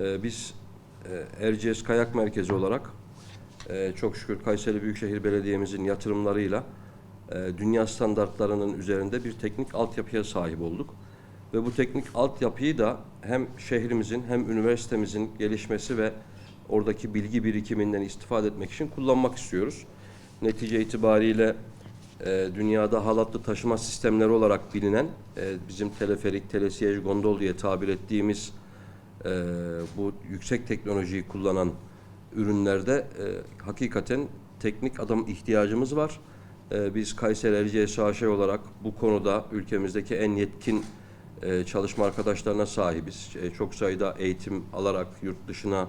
Ee, biz e, Erciyes Kayak Merkezi olarak e, çok şükür Kayseri Büyükşehir Belediye'mizin yatırımlarıyla e, dünya standartlarının üzerinde bir teknik altyapıya sahip olduk. Ve bu teknik altyapıyı da hem şehrimizin hem üniversitemizin gelişmesi ve oradaki bilgi birikiminden istifade etmek için kullanmak istiyoruz. Netice itibariyle e, dünyada halatlı taşıma sistemleri olarak bilinen e, bizim teleferik, telesiyej, gondol diye tabir ettiğimiz e, bu yüksek teknolojiyi kullanan ürünlerde e, hakikaten teknik adam ihtiyacımız var. E, biz Kayseri AŞ olarak bu konuda ülkemizdeki en yetkin e, çalışma arkadaşlarına sahibiz. E, çok sayıda eğitim alarak yurt dışına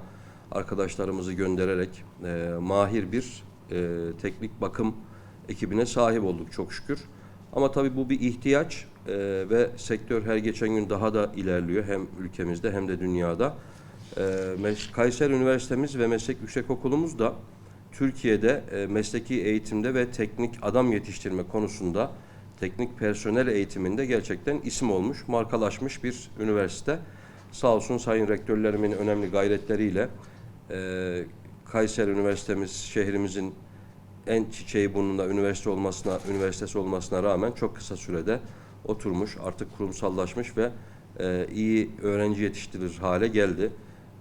arkadaşlarımızı göndererek e, mahir bir e, teknik bakım ekibine sahip olduk çok şükür. Ama tabii bu bir ihtiyaç e, ve sektör her geçen gün daha da ilerliyor hem ülkemizde hem de dünyada. E, Kayseri Üniversitemiz ve Meslek Yüksekokulumuz da Türkiye'de e, mesleki eğitimde ve teknik adam yetiştirme konusunda teknik personel eğitiminde gerçekten isim olmuş, markalaşmış bir üniversite. Sağ olsun sayın rektörlerimin önemli gayretleriyle e, Kayseri Üniversitemiz şehrimizin en çiçeği burnunda üniversite olmasına, üniversitesi olmasına rağmen çok kısa sürede oturmuş, artık kurumsallaşmış ve e, iyi öğrenci yetiştirir hale geldi.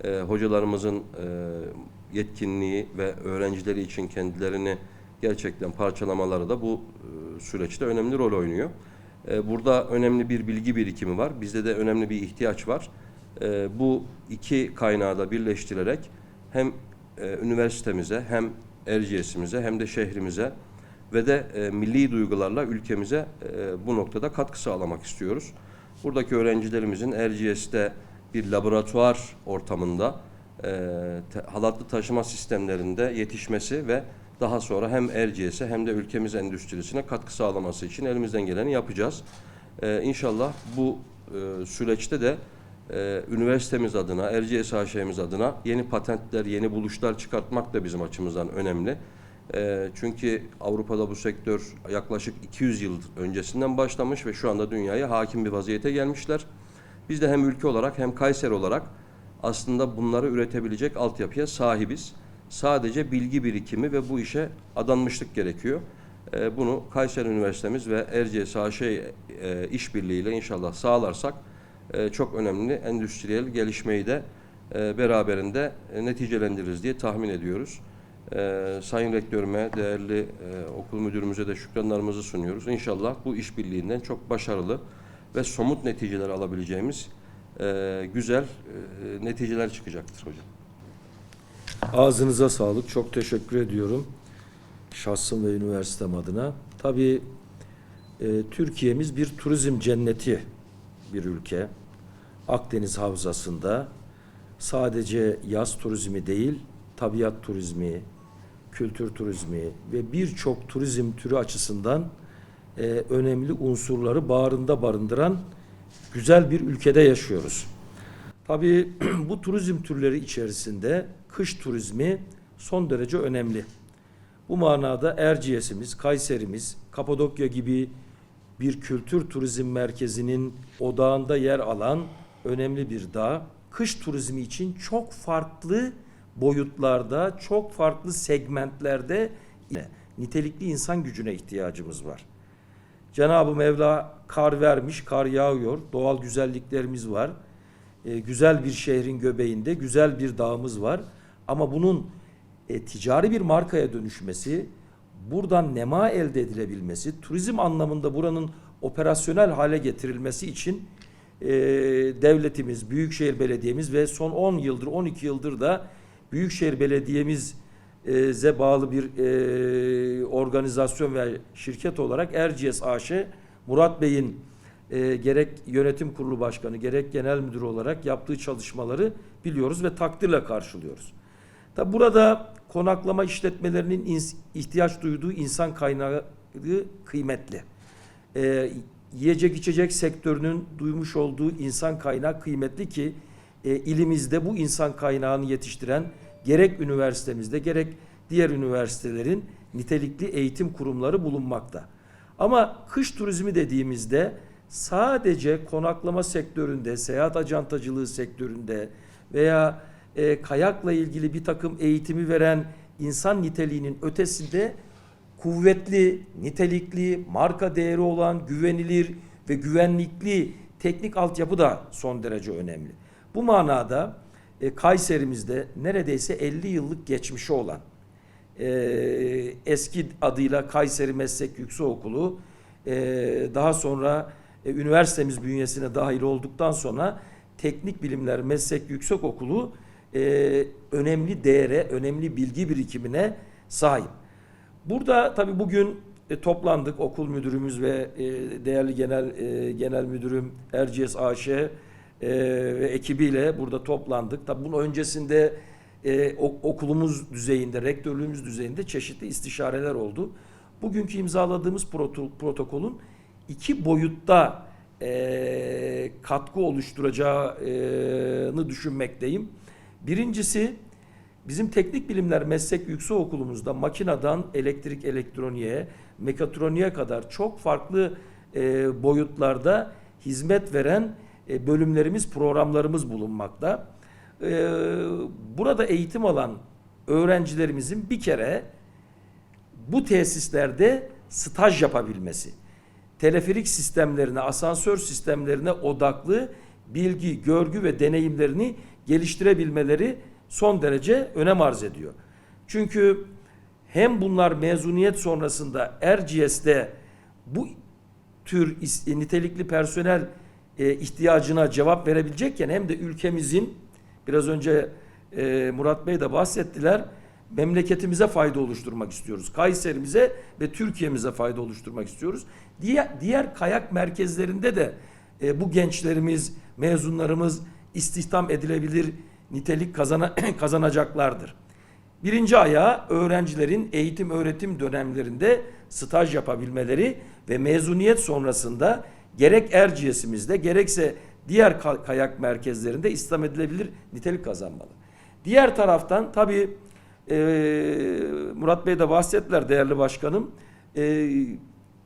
E, hocalarımızın e, yetkinliği ve öğrencileri için kendilerini gerçekten parçalamaları da bu e, süreçte önemli rol oynuyor. E, burada önemli bir bilgi birikimi var. Bizde de önemli bir ihtiyaç var. E, bu iki kaynağı da birleştirerek hem e, üniversitemize hem Erciyes'imize hem de şehrimize ve de e, milli duygularla ülkemize e, bu noktada katkı sağlamak istiyoruz. Buradaki öğrencilerimizin Erciyes'te bir laboratuvar ortamında e, te- halatlı taşıma sistemlerinde yetişmesi ve daha sonra hem Erciyes'e hem de ülkemiz endüstrisine katkı sağlaması için elimizden geleni yapacağız. E, inşallah bu e, süreçte de e, üniversitemiz adına, Erciyes AŞ'miz adına yeni patentler, yeni buluşlar çıkartmak da bizim açımızdan önemli. E, çünkü Avrupa'da bu sektör yaklaşık 200 yıl öncesinden başlamış ve şu anda dünyaya hakim bir vaziyete gelmişler. Biz de hem ülke olarak hem Kayseri olarak aslında bunları üretebilecek altyapıya sahibiz. Sadece bilgi birikimi ve bu işe adanmışlık gerekiyor. E, bunu Kayseri Üniversitemiz ve Erciyes AŞ e, işbirliğiyle inşallah sağlarsak e, çok önemli endüstriyel gelişmeyi de e, beraberinde e, neticelendiririz diye tahmin ediyoruz. E, Sayın Rektörüme, değerli e, okul müdürümüze de şükranlarımızı sunuyoruz. İnşallah bu işbirliğinden çok başarılı ve somut neticeler alabileceğimiz güzel e, neticeler çıkacaktır hocam. Ağzınıza sağlık. Çok teşekkür ediyorum. Şahsım ve üniversitem adına. Tabii e, Türkiye'miz bir turizm cenneti bir ülke. Akdeniz Havzası'nda sadece yaz turizmi değil, tabiat turizmi, kültür turizmi ve birçok turizm türü açısından e, önemli unsurları bağrında barındıran güzel bir ülkede yaşıyoruz. Tabii bu turizm türleri içerisinde kış turizmi son derece önemli. Bu manada Erciyes'imiz, Kayserimiz, Kapadokya gibi bir kültür turizm merkezinin odağında yer alan önemli bir dağ. Kış turizmi için çok farklı boyutlarda, çok farklı segmentlerde nitelikli insan gücüne ihtiyacımız var. Cenab-ı Mevla kar vermiş, kar yağıyor, doğal güzelliklerimiz var. E, güzel bir şehrin göbeğinde güzel bir dağımız var. Ama bunun e, ticari bir markaya dönüşmesi, buradan nema elde edilebilmesi, turizm anlamında buranın operasyonel hale getirilmesi için e, devletimiz, Büyükşehir Belediyemiz ve son 10 yıldır, 12 yıldır da Büyükşehir Belediye'mize bağlı bir e, organizasyon ve şirket olarak Erciyes AŞ, Murat Bey'in e, gerek yönetim kurulu başkanı gerek genel müdür olarak yaptığı çalışmaları biliyoruz ve takdirle karşılıyoruz. Tabi burada konaklama işletmelerinin ihtiyaç duyduğu insan kaynağı kıymetli. E, yiyecek içecek sektörünün duymuş olduğu insan kaynağı kıymetli ki e, ilimizde bu insan kaynağını yetiştiren gerek üniversitemizde gerek diğer üniversitelerin nitelikli eğitim kurumları bulunmakta. Ama kış turizmi dediğimizde sadece konaklama sektöründe, seyahat acantacılığı sektöründe veya e, kayakla ilgili bir takım eğitimi veren insan niteliğinin ötesinde kuvvetli, nitelikli, marka değeri olan, güvenilir ve güvenlikli teknik altyapı da son derece önemli. Bu manada e, Kayserimizde neredeyse 50 yıllık geçmişi olan e, eski adıyla Kayseri Meslek Yüksekokulu e, daha sonra e, üniversitemiz bünyesine dahil olduktan sonra Teknik Bilimler Meslek Yüksekokulu e, önemli değere, önemli bilgi birikimine sahip. Burada tabii bugün e, toplandık okul müdürümüz ve e, değerli genel e, genel müdürüm Erciyes AŞ e, ve ekibiyle burada toplandık. Tabii bunun öncesinde e, ok- okulumuz düzeyinde, rektörlüğümüz düzeyinde çeşitli istişareler oldu. Bugünkü imzaladığımız proto- protokolün iki boyutta e, katkı oluşturacağını düşünmekteyim. Birincisi bizim teknik bilimler meslek yüksek okulumuzda makineden elektrik elektroniğe, mekatroniğe kadar çok farklı e, boyutlarda hizmet veren e, bölümlerimiz, programlarımız bulunmakta. E, burada eğitim alan öğrencilerimizin bir kere bu tesislerde staj yapabilmesi, teleferik sistemlerine, asansör sistemlerine odaklı bilgi, görgü ve deneyimlerini geliştirebilmeleri son derece önem arz ediyor. Çünkü hem bunlar mezuniyet sonrasında Erciyes'te bu tür is- nitelikli personel e, ihtiyacına cevap verebilecekken hem de ülkemizin biraz önce e, Murat Bey de bahsettiler memleketimize fayda oluşturmak istiyoruz. Kayserimize ve Türkiye'mize fayda oluşturmak istiyoruz. Diğer, diğer kayak merkezlerinde de e, bu gençlerimiz, mezunlarımız istihdam edilebilir nitelik kazana, kazanacaklardır. Birinci ayağı öğrencilerin eğitim öğretim dönemlerinde staj yapabilmeleri ve mezuniyet sonrasında gerek Erciyes'imizde gerekse diğer ka- kayak merkezlerinde istihdam edilebilir nitelik kazanmalı. Diğer taraftan tabii e, Murat Bey de bahsettiler değerli başkanım. E,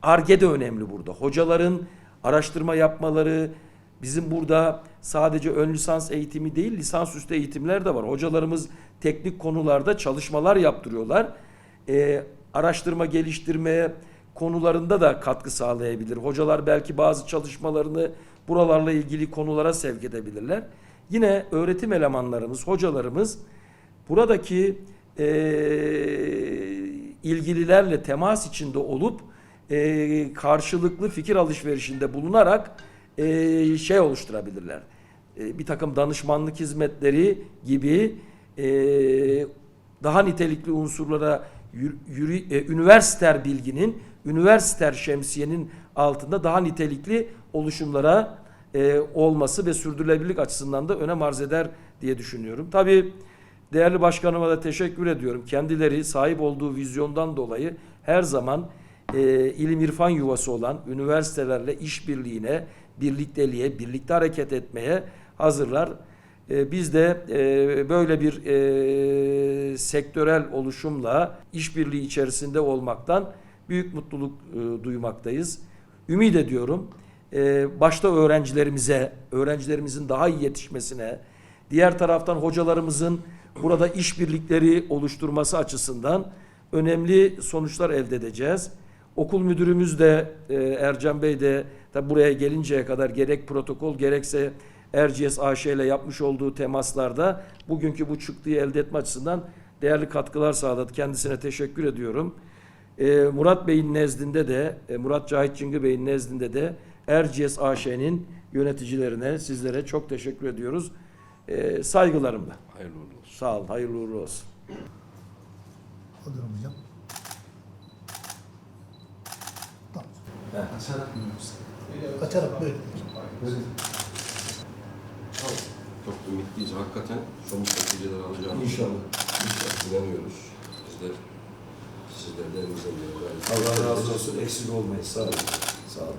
Arge de önemli burada. Hocaların araştırma yapmaları, bizim burada sadece ön lisans eğitimi değil lisansüstü eğitimler de var. Hocalarımız teknik konularda çalışmalar yaptırıyorlar. E, araştırma geliştirmeye konularında da katkı sağlayabilir. Hocalar belki bazı çalışmalarını buralarla ilgili konulara sevk edebilirler. Yine öğretim elemanlarımız, hocalarımız buradaki e, ilgililerle temas içinde olup e, karşılıklı fikir alışverişinde bulunarak e, şey oluşturabilirler. E, bir takım danışmanlık hizmetleri gibi e, daha nitelikli unsurlara yürü, e, üniversiter bilginin, üniversiter şemsiyenin altında daha nitelikli oluşumlara e, olması ve sürdürülebilirlik açısından da önem arz eder diye düşünüyorum. Tabii değerli başkanıma da teşekkür ediyorum. Kendileri sahip olduğu vizyondan dolayı her zaman e, ilim irfan yuvası olan üniversitelerle işbirliğine, birlikteliğe, birlikte hareket etmeye hazırlar. E, biz de e, böyle bir e, sektörel oluşumla işbirliği içerisinde olmaktan büyük mutluluk e, duymaktayız. Ümit ediyorum e, başta öğrencilerimize, öğrencilerimizin daha iyi yetişmesine, diğer taraftan hocalarımızın burada işbirlikleri oluşturması açısından önemli sonuçlar elde edeceğiz. Okul müdürümüz de e, Ercan Bey de tabi buraya gelinceye kadar gerek protokol gerekse Erciyes AŞ ile yapmış olduğu temaslarda bugünkü bu çıktıyı elde etme açısından değerli katkılar sağladı. Kendisine teşekkür ediyorum. E, Murat Bey'in nezdinde de, e, Murat Cahit Çıngı Bey'in nezdinde de Erciyes AŞ'nin yöneticilerine, sizlere çok teşekkür ediyoruz. E, saygılarımla. Hayırlı uğurlu olsun. Sağ olun, hayırlı uğurlu olsun. Alırım hocam. Tamam. Açarak mı? Açarak böyle. Böyle. Çok ümitliyiz. Hakikaten somut neticeler alacağını İnşallah. inanıyoruz. Bizler sizlerden elimizden gelen Allah razı olsun, eksik olmayın. Sağ olun. Sağ olun.